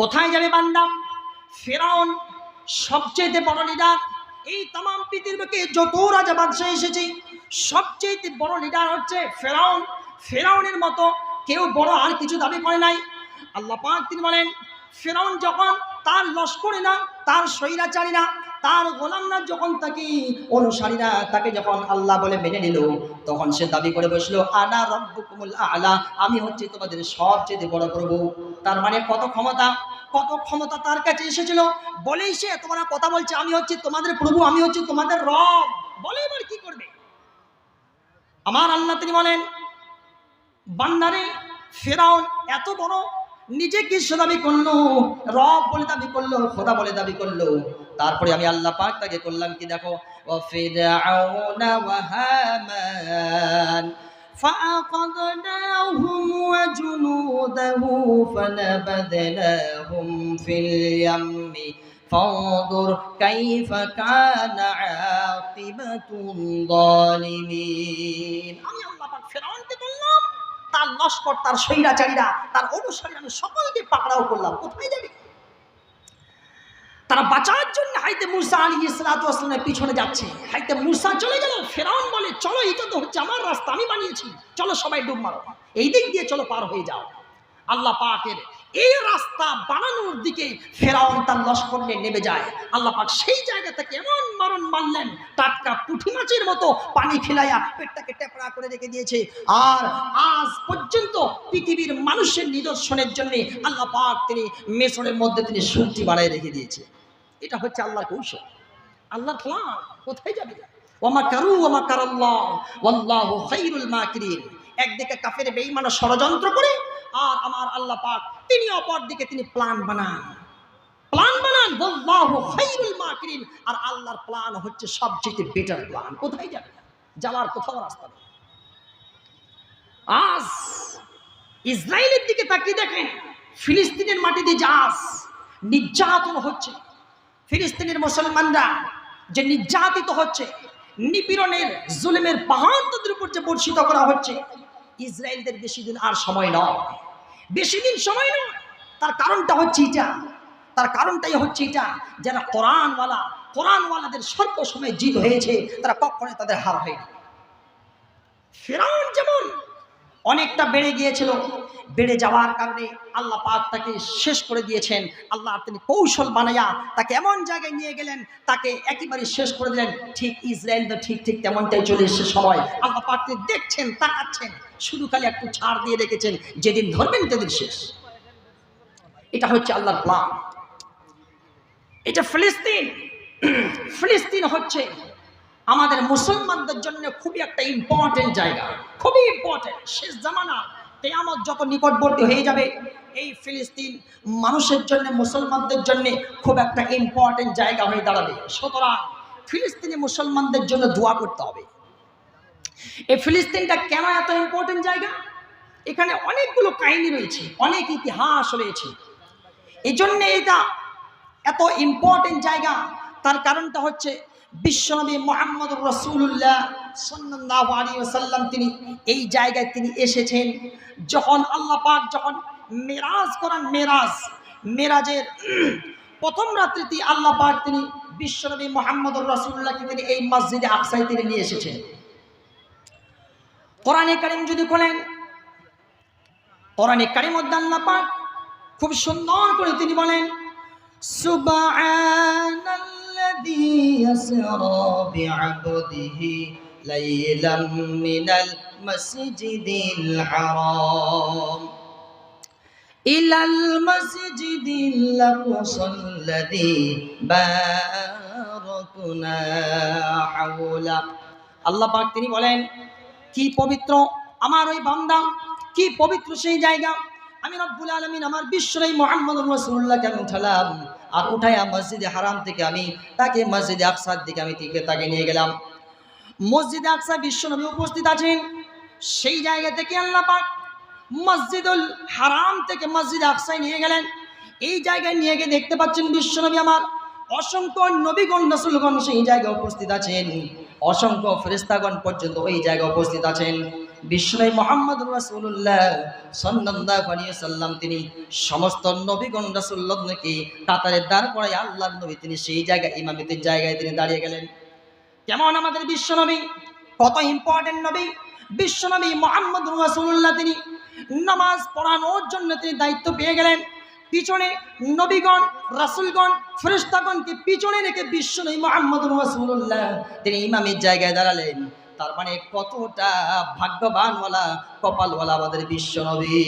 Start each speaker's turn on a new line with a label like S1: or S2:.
S1: কোথায় যাবে বান্দা? ফেরাউন সবচেয়ে বড় লিডার এই তাম পৃথিবীকে যত রাজা বাদশাহ এসেছে সবচেয়ে বড় লিডার হচ্ছে ফেরাউন। ফেরাউনের মতো কেউ বড় আর কিছু দাবি করে নাই। আল্লাহ পাক তিনি বলেন, ফেরাউন যখন তার লস্করে না তার স্বৈরাচারীরা তার গোলামরা যখন তাকে অনুসারীরা তাকে যখন আল্লাহ বলে মেনে নিল, তখন সে দাবি করে বসল, আনা রব্বুকুমুল আলা, আমি হচ্ছে তোমাদের সবচেয়ে বড় প্রভু। তার মানে কত ক্ষমতা? কত ক্ষমতা তার কাছে এসেছিল? বলেই সে তোমরা কথা বলছে, আমি হচ্ছি তোমাদের প্রভু, আমি হচ্ছি তোমাদের রব। বলে এবার কি করবে? আমার আল্লাহ তিনি বলেন বান্নারে ফেরাউন এত বড় নিজে কৃষ্ণ দাবি করল, রব বলে দাবি করল, খোদা বলে দাবি করল। তারপরে আমি আল্লাহ পাক তাকে করলাম কি দেখো ও ফেরাউন ফাআকাদনাহুম وجنوده فنبذناهم في اليم فانظر كيف كان عاقبة الظالمين আমি আল্লাহ পাক ফেরাউনকে বললাম তার লস্কর তার স্বৈরাচারীরা তার অনুসারী আমি সকলকে পাকড়াও করলাম কোথায় যাবে তারা বাঁচার জন্য হাইতে মুসা আলী ইসলাতামের পিছনে যাচ্ছে হাইতে মুসা চলে গেল ফেরাউন বলে চলো এটা তো হচ্ছে আমার রাস্তা, আমি বানিয়েছি। চলো সবাই ডুব মারো। এই দিক দিয়ে চলো পার হয়ে যাও। আল্লাহ পাকের এই রাস্তা বানানোর দিকে ফেরাউন তার লস্কর নেমে যায়। আল্লাহ পাক সেই জায়গা থেকে এমন মারণ মারলেন, টাটকা পুঁটি মাছের মতো পানি খেলাইয়া পেটটাকে টেপড়া করে রেখে দিয়েছে। আর আজ পর্যন্ত পৃথিবীর মানুষের নিদর্শনের জন্য আল্লাহ পাক তিনি মেসরের মধ্যে তিনি সূর্যি বানায় রেখে দিয়েছে। এটা হচ্ছে আল্লাহর কৌশল। আল্লাহর প্ল্যান কোথায় যাবে? একদিকে কাফের ষড়যন্ত্র করে, আর আমার আল্লাহ পাক তিনি অপর দিকে তিনি প্ল্যান বানান। প্ল্যান বানান আর আল্লাহর প্ল্যান হচ্ছে সবচেয়ে বেটার প্ল্যান। কোথায় যাবে? যাওয়ার কোথাও রাস্তা আজ ইসরায়েলের দিকে তাকিয়ে দেখেন, ফিলিস্তিনের মাটিতে জাহাজ নির্যাতন হচ্ছে, ফিলিস্তিনের মুসলমানরা যে নির্যাতিত হচ্ছে নিপীড়নের, জুলেমের পাহাড় তাদের উপর যে বর্ষিত করা হচ্ছে, ইসরায়েলদের বেশি দিন আর সময় নয়। বেশি দিন সময় নয়। তার কারণটা হচ্ছে এটা। তার কারণটাই হচ্ছে এটা যারা কোরআনওয়ালা, কোরআনওয়ালাদের স্বল্প সময়ে জিত হয়েছে, তারা কখনোই তাদের হার হয়নি। ফেরাউন যেমন অনেকটা বেড়ে গিয়েছিল। বেড়ে যাওয়ার কারণে আল্লাহ পাক তাকে শেষ করে দিয়েছেন। আল্লাহ তিনি কৌশল বানাইয়া তাকে এমন জায়গায় নিয়ে গেলেন, তাকে একেবারে শেষ করে দিলেন। ঠিক ইসরায়েল তো ঠিক ঠিক তেমনটাই চলে এসে সময় আল্লাহ পাক তিনি দেখছেন, তাকাচ্ছেন, শুধু খালি একটু ছাড় দিয়ে রেখেছেন, যেদিন ধরবেন সেদিন শেষ। এটা হচ্ছে আল্লাহর প্লান এটা ফিলিস্তিন। ফিলিস্তিন হচ্ছে আমাদের মুসলমানদের জন্য খুবই একটা ইম্পর্টেন্ট জায়গা, খুবই ইম্পর্টেন্ট শেষ জামানা, কেয়ামত যত নিকটবর্তী হয়ে যাবে, এই ফিলিস্তিন মানুষের জন্য, মুসলমানদের জন্য খুব একটা ইম্পর্টেন্ট জায়গা হয়ে দাঁড়াবে। সুতরাং ফিলিস্তিনি মুসলমানদের জন্য দোয়া করতে হবে। এই ফিলিস্তিনটা কেন এত ইম্পর্টেন্ট জায়গা? এখানে অনেকগুলো কাহিনী রয়েছে, অনেক ইতিহাস রয়েছে। এই জন্যে এটা এত ইম্পর্টেন্ট জায়গা, তার কারণটা হচ্ছে বিশ্বনবী মোহাম্মদ রসুল্লাহ সাল্লাহ আলী সাল্লাম তিনি এই জায়গায় তিনি এসেছেন। যখন আল্লাহ পাক যখন মেরাজ করান, মেরাজ, মেরাজের প্রথম রাত্রিতে আল্লাহ পাক তিনি বিশ্বনবী মোহাম্মদ রসুল্লাহকে তিনি এই মসজিদে আকসাই তিনি নিয়ে এসেছেন। কোরআনে কারিম যদি খোলেন কোরআনে কারিম আল্লাহ পাক খুব সুন্দর করে তিনি বলেন সুবহানাল্লাযী ইয়াসরা বি'আবদিহি লাইলাম মিনাল মাসজিদিল হারাম ইলাল মাসজিদিল আকসাল্লাযী বারাকনা হাওলা আল্লাহ পাক তিনি বলেন, কি পবিত্র আমার ওই বান্দা, কি পবিত্র সেই জায়গা। আমি রব্বুল আলমিন আমার বিশ্বরাই মোহাম্মদ রসুল্লাহকে আমি উঠালাম? আর উঠাইয়া মসজিদে হারাম থেকে আমি তাকে মসজিদে আকসার দিকে আমি থেকে তাকে নিয়ে গেলাম। মসজিদে আকসা বিশ্বনবী উপস্থিত আছেন। সেই জায়গা থেকে আল্লাহ পাক মসজিদুল হারাম থেকে মসজিদে আকসায় নিয়ে গেলেন। এই জায়গায় নিয়ে গিয়ে দেখতে পাচ্ছেন বিশ্বনবী আমার অসংখ্য নবীগণ, রসুলগণ সেই জায়গায় উপস্থিত আছেন। অসংখ্য ফেরেস্তাগণ পর্যন্ত ওই জায়গায় উপস্থিত আছেন। বিষ্ণু মোহাম্মদ রাসূলুল্লাহ সাল্লাল্লাহু আলাইহি সাল্লাম, তিনি সমস্ত নবীগণ রাসূলুল্লাহকে কাতারে দাঁড় করায় আল্লাহ নবী, তিনি সেই জায়গায়, ইমামতির জায়গায় তিনি দাঁড়িয়ে গেলেন। কেমন আমাদের বিশ্বনবী কত ইম্পর্টেন্ট নবী? বিশ্বনবী মোহাম্মদ রাসূলুল্লাহ তিনি নামাজ পড়ানোর জন্য তিনি দায়িত্ব পেয়ে গেলেন। পিছনে নবীগণ, রাসূলগণ, ফেরেশতাগণকে পিছনে রেখে বিশ্বনবী মোহাম্মদ রাসূলুল্লাহ তিনি ইমামের জায়গায় দাঁড়ালেন। তার মানে কতটা ভাগ্যবান বলা কপাল কপালওয়ালা আমাদের বিশ্ব বিশ্বনবী